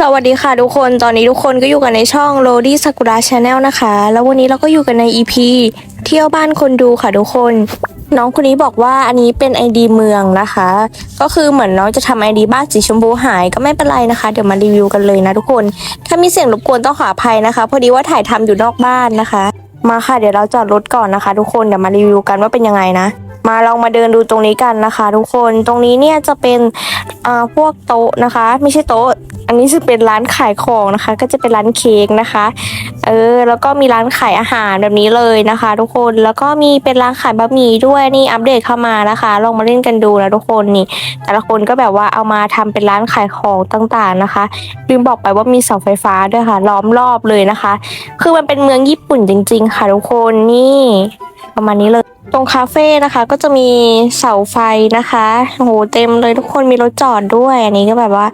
สวัสดีค่ะทุกคน ตอนนี้ทุกคนก็อยู่กันในช่อง r o d y Sakura Channel นะคะ แล้ววันนี้เราก็อยู่กันใน EP เที่ยวบ้านคนดูค่ะทุกคน น้องคนนี้บอกว่าอันนี้เป็น ID เมืองนะคะ ก็คือเหมือนน้องจะทำ ID บ้านสีชมพูหายก็ไม่เป็นไรนะคะ เดี๋ยวมารีวิวกันเลยนะทุกคน ถ้ามีเสียงรบกวนต้องขออภัยนะคะ พอดีว่าถ่ายทำอยู่นอกบ้านนะคะ มาค่ะเดี๋ยวเราจอดรถก่อนนะคะ ทุกคน เดี๋ยวมารีวิวกันว่าเป็นยังไงนะ มาลองมาเดินดูตรงนี้กันนะคะ ทุกคนตรงนี้เนี่ยจะเป็นอ่าพวกโต๊ะนะคะ ไม่ใช่โต๊ะ อันนี้จะเป็นร้านขายของนะคะ ก็จะเป็นร้านเค้กนะคะเออแล้วก็มีร้านขายอาหารแบบนี้เลยนะคะ ทุกคนแล้วก็มีเป็นร้านขายบะหมี่ด้วยนี่อัปเดตเข้ามานะคะ ลองมาเล่นกันดูนะทุกคนนี่ แต่ละคนก็แบบว่าเอามาทำเป็นร้านขายของต่างๆนะคะลืมบอกไปว่ามีเสาไฟฟ้าด้วยค่ะล้อมรอบเลยนะคะ คือมันเป็นเมืองญี่ปุ่นจริง ๆ ค่ะทุกคนนี่ ประมาณนี้เลย ตรงคาเฟ่นะคะ ก็จะมีเสาไฟนะคะโอ้โหเต็มเลยทุกคนมีรถจอดด้วย อันนี้ก็แบบว่า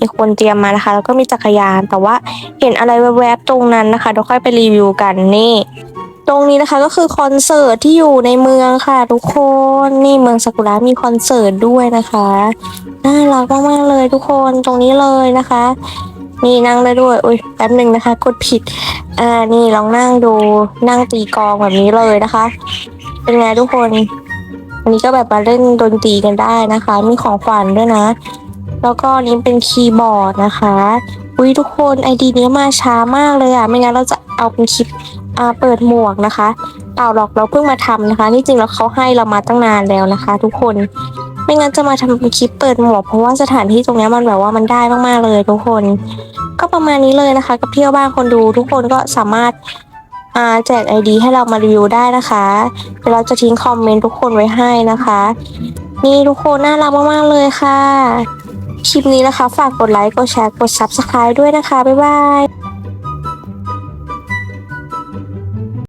มีคนเตรียมมานะคะ แล้วก็มีจักรยาน แต่ว่าเห็นอะไรแวบๆตรงนั้นนะคะเดี๋ยวค่อยไปรีวิวกันนี่ตรงนี้นะคะก็คือคอนเสิร์ตที่อยู่ในเมืองค่ะ ทุกคนนี่เมืองซากุระมีคอนเสิร์ตด้วยนะคะน่ารักมากๆเลยทุกคนตรงนี้เลยนะคะ นี่นั่งได้ด้วยอุ้ยแป๊บหนึ่งนะคะ กดผิด อ่านี่ลองนั่งดูนั่งตีกองแบบนี้เลยนะคะ เป็นไงทุกคนอันนี้ก็แบบมาเล่นดนตรีกันได้นะคะ มีของขวัญด้วยนะ แล้วก็นี้เป็นคีย์บอร์ดนะคะอุ้ยทุกคนไอดีนี้มาช้ามากเลยอะ ไม่งั้นเราจะเอาเป็นคลิปอ่าเปิดหมวกนะคะเปล่าหรอกเราเพิ่งมาทำนะคะนี่จริงแล้วเขาให้เรามาตั้งนานแล้วนะคะ ทุกคน ไม่งั้นจะมาทำคลิปเปิดหมวกเพราะว่าสถานที่ตรงนี้มันแบบว่ามันได้มากๆเลยทุกคน ก็ประมาณนี้เลยนะคะ กับเที่ยวบ้านคนดูทุกคนก็สามารถแจกไอดีให้เรามารีวิวได้นะคะเดี๋ยวเราจะทิ้งคอมเมนต์ทุกคนไว้ให้นะคะ นี่ทุกคนน่ารักมากๆเลยค่ะ คลิปนี้นะคะ ฝากกดไลค์ กดแชร์ กด Subscribe ด้วยนะคะ บ๊ายบาย